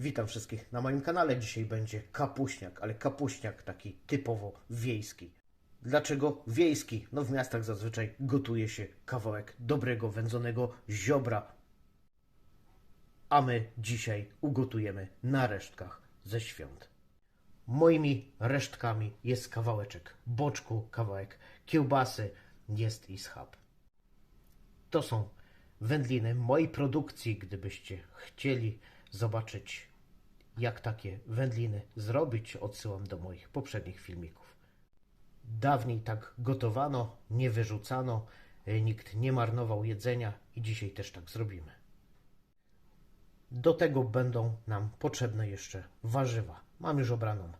Witam wszystkich na moim kanale. Dzisiaj będzie kapuśniak, ale kapuśniak taki typowo wiejski. Dlaczego wiejski? No w miastach zazwyczaj gotuje się kawałek dobrego, wędzonego ziobra. A my dzisiaj ugotujemy na resztkach ze świąt. Moimi resztkami jest kawałeczek boczku, kawałek kiełbasy, jest i schab. To są wędliny mojej produkcji. Gdybyście chcieli zobaczyć, jak takie wędliny zrobić, odsyłam do moich poprzednich filmików. Dawniej tak gotowano, nie wyrzucano, e, nikt nie marnował jedzenia i dzisiaj też tak zrobimy. Do tego będą nam potrzebne jeszcze warzywa. Mam już obraną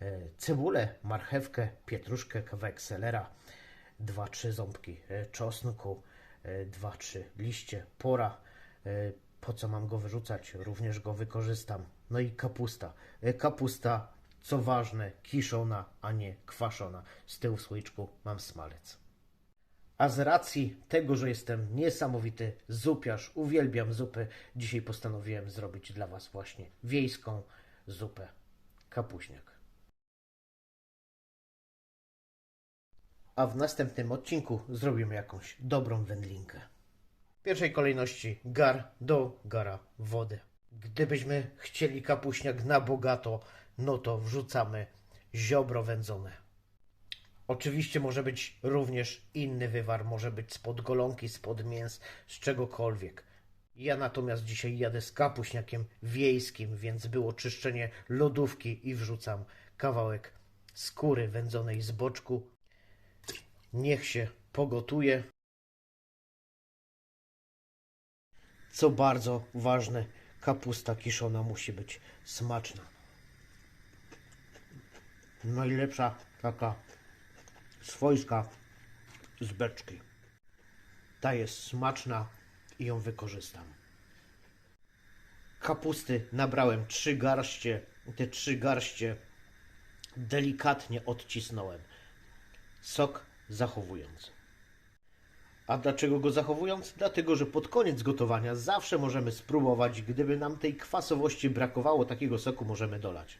e, cebulę, marchewkę, pietruszkę, kawałek selera, 2-3 ząbki e, czosnku, 2-3 liście pora. Po co mam go wyrzucać? Również go wykorzystam. No i kapusta. E, Kapusta, co ważne, kiszona, a nie kwaszona. Z tyłu w słoiczku mam smalec. A z racji tego, że jestem niesamowity zupiarz, uwielbiam zupy, dzisiaj postanowiłem zrobić dla Was właśnie wiejską zupę kapuśniak. A w następnym odcinku zrobimy jakąś dobrą wędlinkę. W pierwszej kolejności gar do gara wody. Gdybyśmy chcieli kapuśniak na bogato, no to wrzucamy ziobro wędzone. Oczywiście może być również inny wywar, może być spod golonki, spod mięs, z czegokolwiek. Ja natomiast dzisiaj jadę z kapuśniakiem wiejskim, więc było czyszczenie lodówki i wrzucam kawałek skóry wędzonej z boczku. Niech się pogotuje. Co bardzo ważne, kapusta kiszona musi być smaczna. Najlepsza taka swojska z beczki. Ta jest smaczna i ją wykorzystam. Kapusty nabrałem trzy garście. Te trzy garście delikatnie odcisnąłem. Sok zachowując. A dlaczego go zachowując? Dlatego, że pod koniec gotowania zawsze możemy spróbować, gdyby nam tej kwasowości brakowało, takiego soku możemy dolać.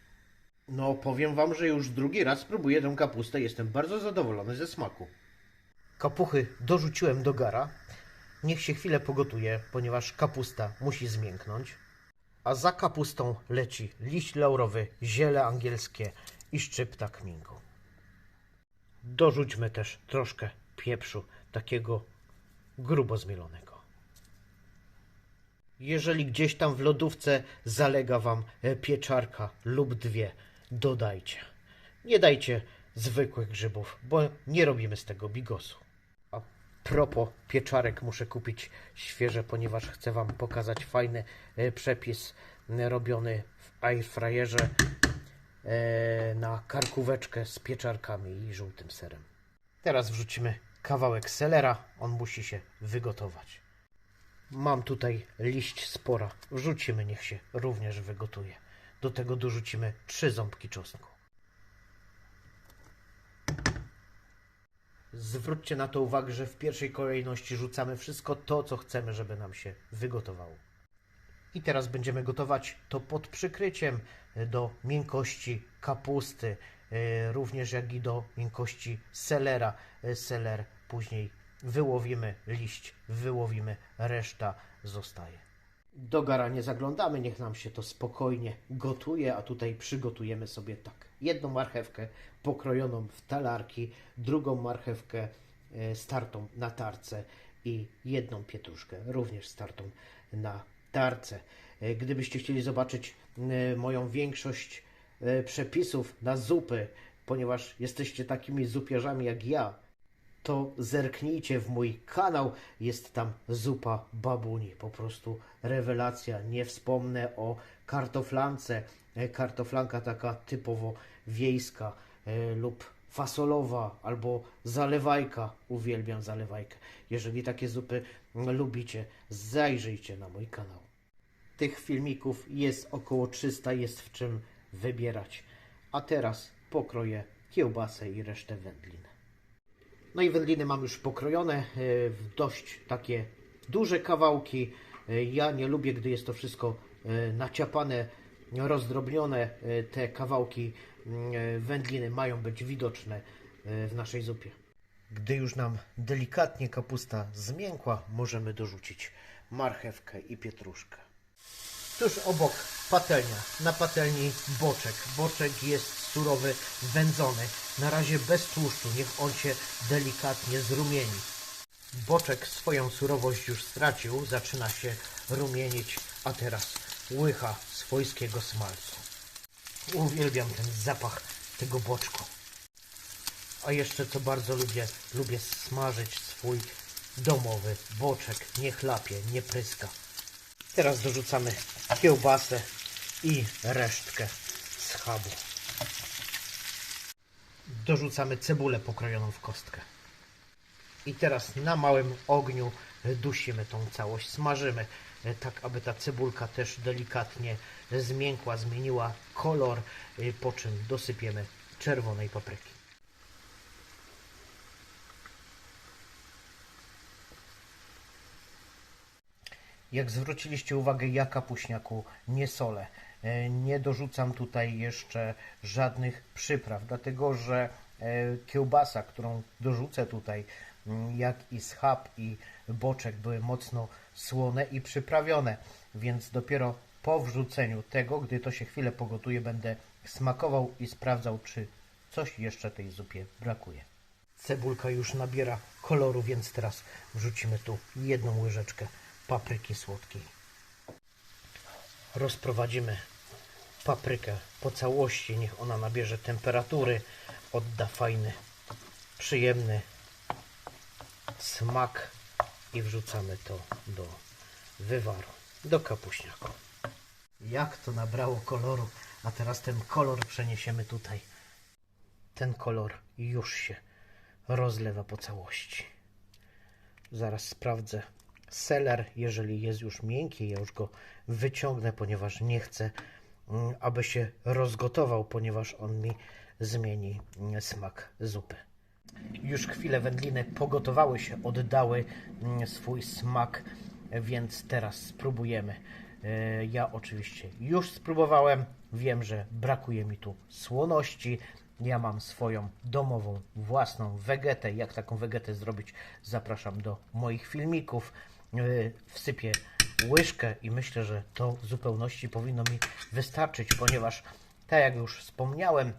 No, powiem Wam, że już drugi raz próbuję tę kapustę. Jestem bardzo zadowolony ze smaku. Kapuchy dorzuciłem do gara. Niech się chwilę pogotuje, ponieważ kapusta musi zmięknąć. A za kapustą leci liść laurowy, ziele angielskie i szczypta kminku. Dorzućmy też troszkę pieprzu, takiego grubo zmielonego. Jeżeli gdzieś tam w lodówce zalega Wam e, pieczarka lub dwie, dodajcie. Nie dajcie zwykłych grzybów, bo nie robimy z tego bigosu. A propos pieczarek muszę kupić świeże, ponieważ chcę Wam pokazać fajny e, przepis e, robiony w airfryerze na karkóweczkę z pieczarkami i żółtym serem. Teraz wrzucimy kawałek selera, on musi się wygotować. Mam tutaj liść spora. Wrzucimy, niech się również wygotuje. Do tego dorzucimy trzy ząbki czosnku. Zwróćcie na to uwagę, że w pierwszej kolejności rzucamy wszystko to, co chcemy, żeby nam się wygotowało. I teraz będziemy gotować to pod przykryciem do miękkości kapusty, również jak i do miękkości selera. E, Seler później wyłowimy, liść wyłowimy, reszta zostaje. Do gara nie zaglądamy, niech nam się to spokojnie gotuje, a tutaj przygotujemy sobie tak. Jedną marchewkę pokrojoną w talarki, drugą marchewkę e, startą na tarce i jedną pietruszkę również startą na tarce. E, Gdybyście chcieli zobaczyć e, moją większość e, przepisów na zupy, ponieważ jesteście takimi zupiarzami jak ja, to zerknijcie w mój kanał. Jest tam zupa babuni. Po prostu rewelacja. Nie wspomnę o kartoflance. E, Kartoflanka taka typowo wiejska e, lub fasolowa albo zalewajka. Uwielbiam zalewajkę. Jeżeli takie zupy lubicie, zajrzyjcie na mój kanał. Tych filmików jest około 300, jest w czym wybierać. A teraz pokroję kiełbasę i resztę wędlin. No i wędliny mam już pokrojone e, w dość takie duże kawałki. E, Ja nie lubię, gdy jest to wszystko e, naciapane rozdrobnione te kawałki mm, wędliny mają być widoczne w naszej zupie. Gdy już nam delikatnie kapusta zmiękła, możemy dorzucić marchewkę i pietruszkę. Tuż obok patelnia. Na patelni boczek. Boczek jest surowy, wędzony. Na razie bez tłuszczu. Niech on się delikatnie zrumieni. Boczek swoją surowość już stracił. Zaczyna się rumienić, a teraz łycha swojskiego smalcu. Uwielbiam ten zapach tego boczku. A jeszcze co bardzo lubię, lubię smażyć swój domowy boczek. Nie chlapie, nie pryska. Teraz dorzucamy kiełbasę i resztkę schabu. Dorzucamy cebulę pokrojoną w kostkę. I teraz na małym ogniu dusimy tą całość, smażymy, e, tak aby ta cebulka też delikatnie zmiękła, zmieniła kolor, e, po czym dosypiemy czerwonej papryki. Jak zwróciliście uwagę, ja kapuśniaku nie solę. E, Nie dorzucam tutaj jeszcze żadnych przypraw, dlatego że e, kiełbasa, którą dorzucę tutaj, mm, jak i schab i boczek były mocno słone i przyprawione, więc dopiero po wrzuceniu tego, gdy to się chwilę pogotuje, będę smakował i sprawdzał, czy coś jeszcze tej zupie brakuje. Cebulka już nabiera koloru, więc teraz wrzucimy tu jedną łyżeczkę papryki słodkiej. Rozprowadzimy paprykę po całości, niech ona nabierze temperatury, odda fajny, przyjemny smak i wrzucamy to do wywaru, do kapuśniaku. Jak to nabrało koloru, a teraz ten kolor przeniesiemy tutaj. Ten kolor już się rozlewa po całości. Zaraz sprawdzę seler, jeżeli jest już miękki, ja już go wyciągnę, ponieważ nie chcę, mm, aby się rozgotował, ponieważ on mi zmieni mm, smak zupy. Już chwilę wędliny pogotowały się, oddały mm, swój smak, więc teraz spróbujemy. E, Ja oczywiście już spróbowałem, wiem, że brakuje mi tu słoności. Ja mam swoją domową, własną wegetę. Jak taką wegetę zrobić, zapraszam do moich filmików. E, Wsypię łyżkę i myślę, że to w zupełności powinno mi wystarczyć, ponieważ, tak jak już wspomniałem,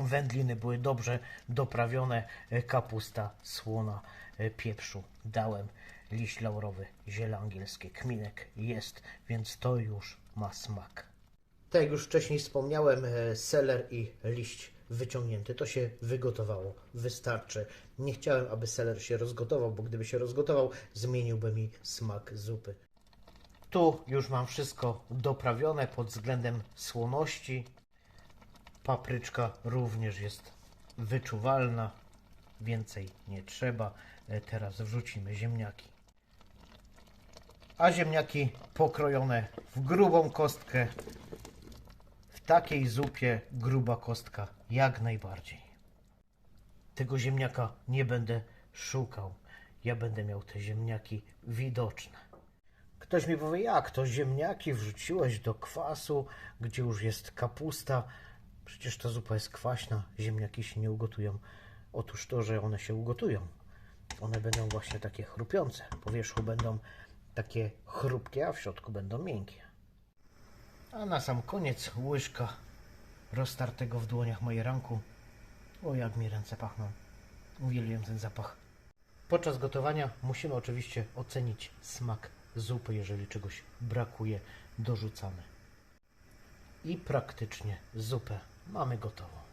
Wędliny były dobrze doprawione, e, kapusta, słona, e, pieprzu dałem, liść laurowy, ziele angielskie, kminek jest, więc to już ma smak. Tak jak już wcześniej wspomniałem, seler i liść wyciągnięty, to się wygotowało, wystarczy. Nie chciałem, aby seler się rozgotował, bo gdyby się rozgotował, zmieniłby mi smak zupy. Tu już mam wszystko doprawione pod względem słoności, Papryczka również jest wyczuwalna. Więcej nie trzeba. E, Teraz wrzucimy ziemniaki. A ziemniaki pokrojone w grubą kostkę. W takiej zupie gruba kostka jak najbardziej. Tego ziemniaka nie będę szukał. Ja będę miał te ziemniaki widoczne. Ktoś mi powie, jak to ziemniaki wrzuciłeś do kwasu, gdzie już jest kapusta. Przecież ta zupa jest kwaśna, ziemniaki się nie ugotują. Otóż to, że one się ugotują. One będą właśnie takie chrupiące. Po wierzchu będą takie chrupkie, a w środku będą miękkie. A na sam koniec łyżka roztartego w dłoniach mojej ranku. O, jak mi ręce pachną. Uwielbiam ten zapach. Podczas gotowania musimy oczywiście ocenić smak zupy. Jeżeli czegoś brakuje, dorzucamy. I praktycznie zupę mamy gotową.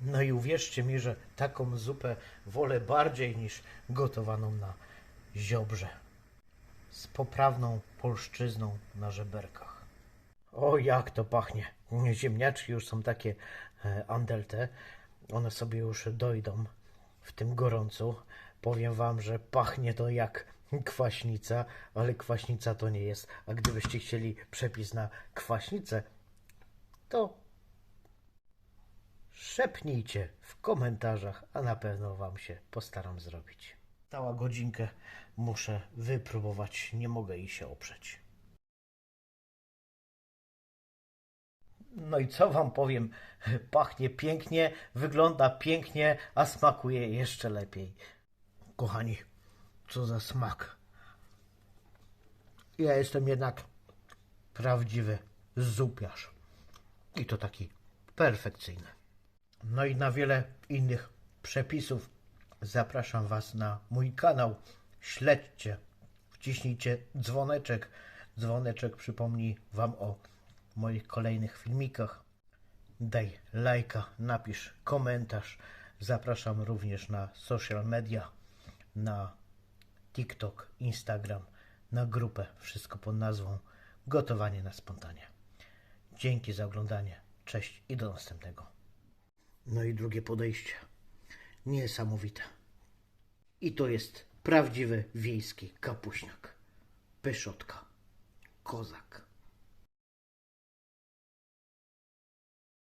No i uwierzcie mi, że taką zupę wolę bardziej niż gotowaną na ziobrze. Z poprawną polszczyzną na żeberkach. O, jak to pachnie. Ziemniaczki już są takie e, andelte. One sobie już dojdą w tym gorącu. Powiem wam, że pachnie to jak kwaśnica, ale kwaśnica to nie jest. A gdybyście chcieli przepis na kwaśnicę, to szepnijcie w komentarzach, a na pewno wam się postaram zrobić. Cała godzinkę muszę wypróbować, nie mogę jej się oprzeć. No i co wam powiem? Pachnie pięknie, wygląda pięknie, a smakuje jeszcze lepiej. Kochani, co za smak. Ja jestem jednak prawdziwy zupiarz. I to taki perfekcyjny. No i na wiele innych przepisów zapraszam Was na mój kanał. Śledźcie, wciśnijcie dzwoneczek. Dzwoneczek przypomni Wam o moich kolejnych filmikach. Daj lajka, napisz komentarz. Zapraszam również na social media, na TikTok, Instagram, na grupę. Wszystko pod nazwą Gotowanie na spontanie. Dzięki za oglądanie. Cześć i do następnego. No i drugie podejście. Niesamowite. I to jest prawdziwy wiejski kapuśniak. Pyszotka. Kozak.